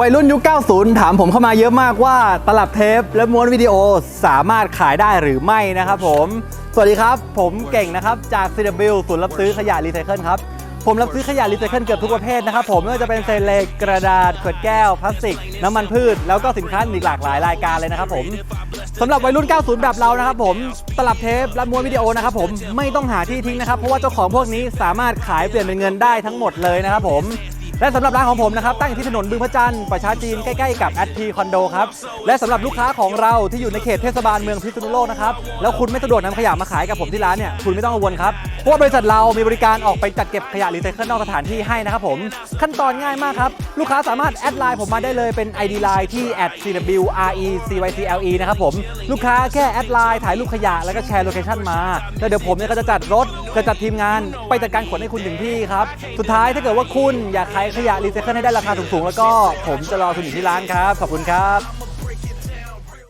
วัยรุ่นยุค 90 ถามผมเข้ามาเยอะมากว่าตลับเทปและม้วนวิดีโอสามารถขายได้หรือไม่นะครับผม สวัสดีครับ ผมเก่งนะครับ จาก CW ศูนย์รับซื้อขยะรีไซเคิลครับ ผมรับซื้อขยะรีไซเคิลเกือบทุกประเภทนะครับผม ไม่ว่าจะเป็นเศษเหล็กกระดาษขวดแก้ว พลาสติก น้ำมันพืช แล้วก็สินค้าอีกหลากหลายรายการเลยนะครับผมสำหรับวัยรุ่น 90 แบบเรานะครับผม ตลับเทปและม้วนวิดีโอนะครับผมไม่ต้องหาที่ทิ้งนะครับเพราะว่าเจ้าของพวกนี้สามารถขายเปลี่ยนเป็นเงินได้ทั้งหมดเลยนะครับผม และสำหรับร้านของผมนะครับตั้งอยู่ที่ถนนบึงพระจันทร์ประชาจีนใกล้ๆกับแอดพีคอนโดครับและสำหรับลูกค้าของเราที่อยู่ในเขตเทศบาลเมืองพิษณุโลกนะครับแล้วคุณไม่สะดวกนำขยะมาขายกับผมที่ร้านเนี่ยคุณไม่ต้องกังวลครับ เพราะว่าบริษัทเรามีบริการออกไปจัดเก็บขยะรีไซเคิลนอกสถานที่ให้นะครับผม ขั้นตอนง่ายมากครับ ลูกค้าสามารถแอดไลน์ผมมาได้เลยเป็น ID Line ที่ @cwrecycle นะครับผม ลูกค้าแค่แอดไลน์ถ่ายรูปขยะแล้วก็แชร์โลเคชั่นมา แล้วเดี๋ยวผมเนี่ยก็จะจัดรถจะจัดทีมงานไปจัดการขนให้คุณถึงที่ครับ สุดท้ายถ้าเกิดว่าคุณอยากขายขยะรีไซเคิลให้ได้ราคาสูงๆแล้วก็ผมจะรอคุณอยู่ที่ร้านครับ ขอบคุณครับ